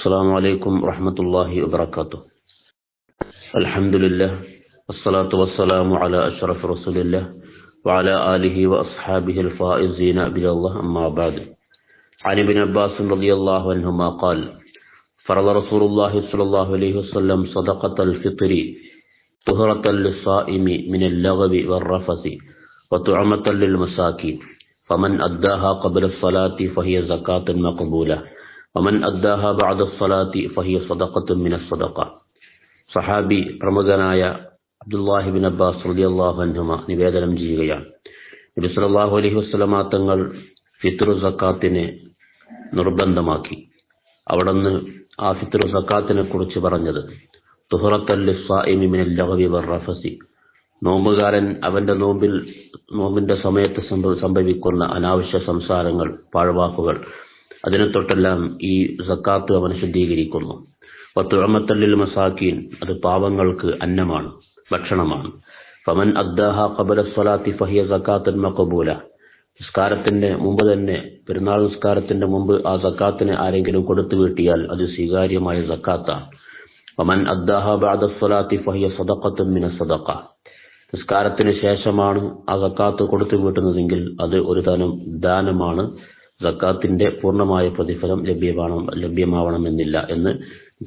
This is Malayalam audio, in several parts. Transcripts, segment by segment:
السلام عليكم ورحمة الله وبركاته. الحمد لله والصلاة والسلام على أشرف رسول الله وعلى آله وأصحابه الفائزين بلا الله. أما بعد عن ابن عباس رضي الله عنهما قال فرض رسول الله صلى الله عليه وسلم صدقة الفطر طهرة للصائم من اللغو والرفث وطعمة للمساكين فمن أداها قبل الصلاة فهي زكاة مقبولة. ഒമൻ അദ്ദാഹ ബഅദ സ്വലാത്തി ഫഹിയ സദഖത്തും മിന സദഖ സഹാബി പ്രമുഖനായ അബ്ദുല്ലാഹിബിൻ അബ്ബാസ് റളിയല്ലാഹു അൻഹുമ നിവേദനം ചെയ്യുകയാണ്. നബി സല്ലല്ലാഹു അലൈഹി വസല്ലമ തങ്ങൾ ഫിത്റു സക്കാത്തിനെ നിർബന്ധമാക്കി. അവിടുന്ന് ആ ഫിത്റു സക്കാത്തിനെ കുറിച്ച് പറഞ്ഞത് റഫസി. നോമ്പുകാരൻ അവന്റെ നോമ്പിൽ നോമ്പിന്റെ സമയത്ത് സംഭവിക്കുന്ന അനാവശ്യ സംസാരങ്ങൾ പാഴ്വാക്കുകൾ അതിനെ തൊട്ടെല്ലാം ഈ സക്കാത്ത് അവൻ ശുദ്ധീകരിക്കുന്നു. പത്തുഴമത്തല്ലിൽ മസാക്കീൻ അത് പാവങ്ങൾക്ക് അന്നമാണ് ഭക്ഷണമാണ്. ഫമൻ അദ്ദാഹ ഖബല സ്വലാത്തി ഫഹിയ സക്കാത്തൻ മക്കബൂല നിസ്കാരത്തിന്റെ മുമ്പ് തന്നെ പെരുന്നാൾ നിസ്കാരത്തിന്റെ മുമ്പ് ആ സക്കാത്തിനെ ആരെങ്കിലും കൊടുത്തു വീട്ടിയാൽ അത് സ്വീകാര്യമായ സക്കാത്താണ്. പമൻ അദ്ദാഹ ബാദ സ്വലാത്തി ഫഹിയ സദക്കത്തും മിന സദക്ക നിസ്കാരത്തിന് ശേഷമാണ് ആ സക്കാത്ത് കൊടുത്തു വീട്ടുന്നതെങ്കിൽ അത് ഒരു തരം ദാനമാണ്. സക്കാത്തിന്റെ പൂർണമായ പ്രതിഫലം ലഭ്യമാണ് ലഭ്യമാവണമെന്നില്ല എന്ന്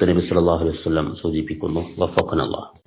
നബി സല്ലല്ലാഹു അലൈഹി വസല്ലം സൂചിപ്പിക്കുന്നു. വഫഖനല്ലാഹ്.